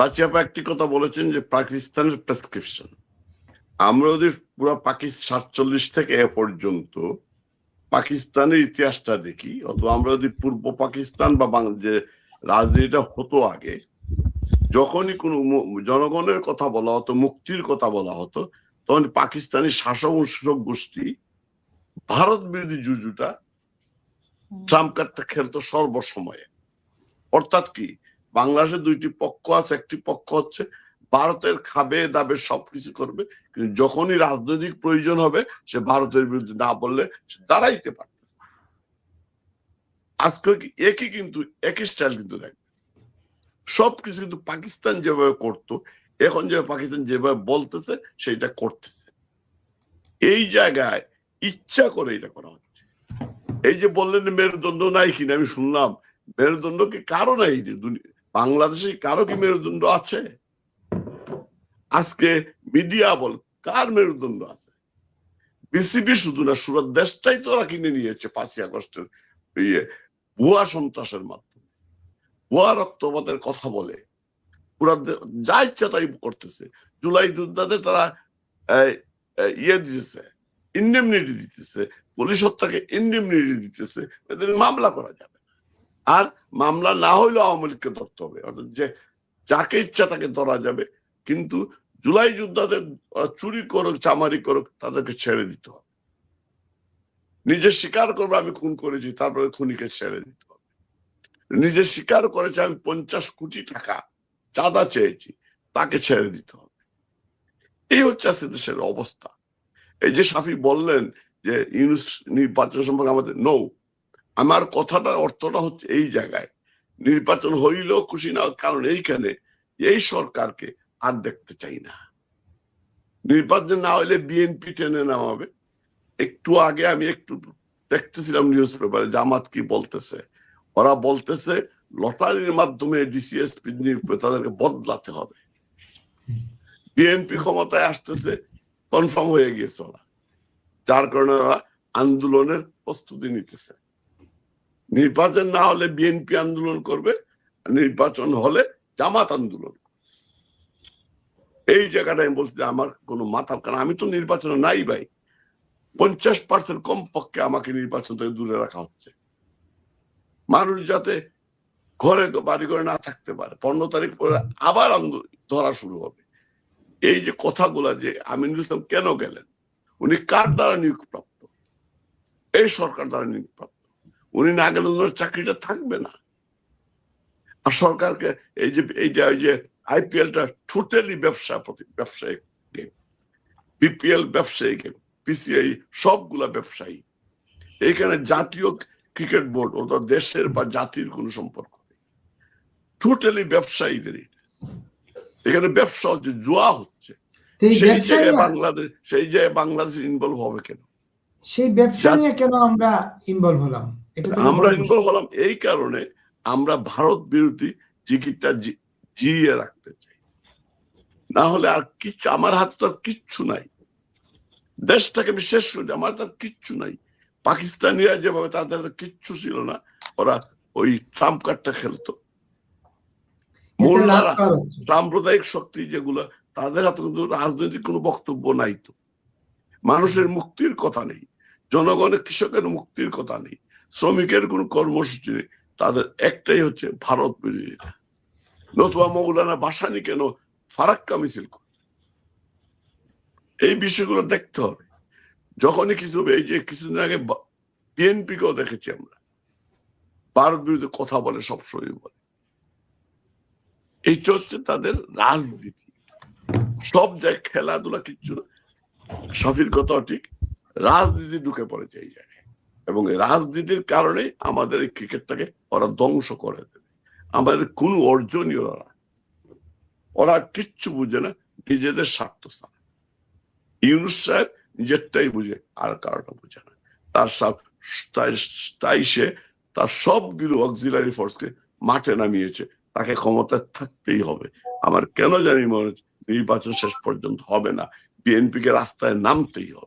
পাচিয়াপা একটি কথা বলেছেন যে পাকিস্তানের প্রেসক্রিপশন আমরা ওদের পুরো পাকিস্তান সাতচল্লিশ থেকে এ পর্যন্ত পাকিস্তানের ইতিহাসটা দেখি অথবা আমরা যদি পূর্ব পাকিস্তান বা যে রাজনীতিটা হতো আগে যখনই কোনো জনগণের কথা বলা হতো মুক্তির কথা বলা হতো তখন পাকিস্তানি শাসক ও শাসক গোষ্ঠী ভারত বিরোধী জুজুটা ট্রাম্প কার্ডটা খেলতো সর্বসময়ে। অর্থাৎ কি? বাংলাদেশের দুইটি পক্ষ আছে, একটি পক্ষ হচ্ছে ভারতের খাবে দাবে সবকিছু করবে, কিন্তু যখনই রাজনৈতিক প্রয়োজন হবে, সে ভারতের বিরুদ্ধে না বললে সে দাঁড়াইতে পারতেছে আজকে একই কিন্তু, একই স্টাইল কিন্তু দেখবে সবকিছু কিন্তু পাকিস্তান যেভাবে করতো, এখন যে পাকিস্তান যেভাবে বলতেছে সেটা করতেছে। এই জায়গায় ইচ্ছা করে এটা করা হচ্ছে। এই যে বললেন মেরুদণ্ড নাই কিনা, আমি শুনলাম। মেরুদণ্ড কি কারও নাই যে দুনি- বাংলাদেশে কারও কি মেরুদণ্ড আছে? আজকে মিডিয়া বল, কার মেরুদণ্ড আছে? বিসিবি শুধু না, সুরত দেশটাই তো ওরা কিনে নিয়েছে পাঁচই আগস্টের ইয়ে ভুয়া সন্ত্রাসের মাধ্যমে। ভুয়া রক্তপাতের কথা বলে। পুরা যা ইচ্ছা তাই করতেছে। জুলাই যোদ্ধাদের তারা ইয়ে দিতেছে, ইন্ডেমনিটি দিতেছে, পুলিশ হত্যাকে ইন্ডেমনিটি দিতেছে, এদের মামলা করা যাবে। আর মামলা না হইলেও আওয়ামী লীগকে ধরতে হবে। অর্থাৎ যে যাকে ইচ্ছা তাকে ধরা যাবে। কিন্তু জুলাই যোদ্ধাদের চুরি করুক, চামারি করুক, তাদেরকে ছেড়ে দিতে হবে। নিজে স্বীকার করবে, আমি খুন করেছি, তারপরে খুনিকে ছেড়ে দিতে হবে। নিজে স্বীকার করেছে, আমি পঞ্চাশ কোটি টাকা চাঁদা চেয়েছি, তাকে ছেড়ে দিতে হবে। এই হচ্ছে আজকে দেশের অবস্থা। এই যে সাফি বললেন যে ইউনুস নির্বাচন সম্পর্কে আমাদের নৌ আমার কথাটার অর্থটা হচ্ছে এই জায়গায়। নির্বাচন হইলেও খুশি না, কারণ এইখানে এই সরকারকে আর দেখতে চাই না। নির্বাচন না হইলে বিএনপি টেনে নামাবে। একটু আগে আমি একটু দেখতেছিলাম নিউজ পেপারে, জামাত কি বলতেছে? ওরা বলতেছে, লটারির মাধ্যমে ডিসিএস তাদেরকে বদলাতে হবে। বিএনপি ক্ষমতায় আসতেছে, কনফার্ম হয়ে গিয়েছে ওরা। যার কারণে ওরা আন্দোলনের প্রস্তুতি নিতেছে। নির্বাচন না হলে বিএনপি আন্দোলন করবে, নির্বাচন হলে জামাত আন্দোলন। এই জায়গাটা আমি বলছি আমার কোনো মাথার কারণ আমি তো নির্বাচনে নাই ভাই। পঞ্চাশ পার্সেন্ট কম পক্ষে আমাকে নির্বাচন থেকে দূরে রাখা হচ্ছে। মানুষ যাতে ঘরে বাড়ি ঘরে না থাকতে পারে, পনেরো তারিখ পরে আবার আন্দোলন ধরা শুরু হবে। এই যে কথাগুলা যে আমিনুল ইসলাম কেন গেলেন, উনি কার দ্বারা নিয়োগপ্রাপ্ত? এই সরকার দ্বারা নিয়োগপ্রাপ্ত। উনি না গেলে ওনার চাকরিটা থাকবে না। আর সরকারকে এই যে এই যে ওই যে আইপিএলটা টোটালি ব্যবসা প্রতি ব্যবসায়িক গেম বিপিএল ব্যবসায়ী গেম পিসিআই সবগুলা ব্যবসায়ী। এইখানে জাতীয় ক্রিকেট বোর্ড ও দেশের বা জাতির কোনো সম্পর্ক নেই। টোটালি ব্যবসায়ীদের এখানে ব্যবসা হচ্ছে জুয়া হচ্ছে। সেই জায়গায় বাংলাদেশ সেই জায়গায় বাংলাদেশ ইনভলভ হবে কেন? সেই ব্যবসা নিয়ে কেন আমরা ইনভলভ হলাম? আমরা ইনভলভ হলাম এই কারণে আমরা ভারত বিরোধী টিকিটটা জি- জিইয়ে রাখতে চাই। না হলে আর কিচ্ছু আমার হাতে তো কিচ্ছু নাই। দেশটাকে আমি শেষ করে আমার তো কিচ্ছু নাই। পাকিস্তানিরা যেভাবে তাদের কিচ্ছু ছিল না ওরা ওই ট্রাম্প কার্ডটা খেলতো। মোল্লারা সাম্প্রদায়িক শক্তি যেগুলো তাদের হাতে কিন্তু রাজনৈতিক কোনো বক্তব্য নাই তো। মানুষের মুক্তির কথা নেই জনগণের কৃষকের মুক্তির কথা নেই। শ্রমিকের কোনো কর্মসূচি নেই। তাদের একটাই হচ্ছে ভারত বিরোধিতা নতুবা মৌলানা বাসানি কেন ফারাক্কা মিছিল এই বিষয়গুলো দেখতে হবে। যখনই কিছু এই যে কিছুদিন আগে বিএনপি কেও দেখেছি আমরা। ভারত বিরুদ্ধে কথা বলে, সবসময় বলে। এইটা হচ্ছে তাদের রাজনীতি। সব জায়গায় খেলাধুলা কিচ্ছু না। সাফির কথাও ঠিক, রাজনীতি ঢুকে পড়ে এই জায়গায়। এবং রাজনীতির কারণে আমাদের এই ক্রিকেটটাকে ওরা ধ্বংস করে দেবে। আমাদের কোনো অর্জনই ওরা। ওরা কিচ্ছু বুঝে না, নিজেদের স্বার্থ ছাড়া। ইউনুস সাহেব নিজেরটাই বুঝে, আর কারোটা বুঝে না। তার সব তাই সে তার সবগুলো অক্সিলারি ফোর্সকে মাঠে নামিয়েছে। তাকে ক্ষমতায় থাকতেই হবে। আমার কেন জানি মনে হচ্ছে নির্বাচন শেষ পর্যন্ত হবে না। বিএনপি কে রাস্তায় নামতেই হবে।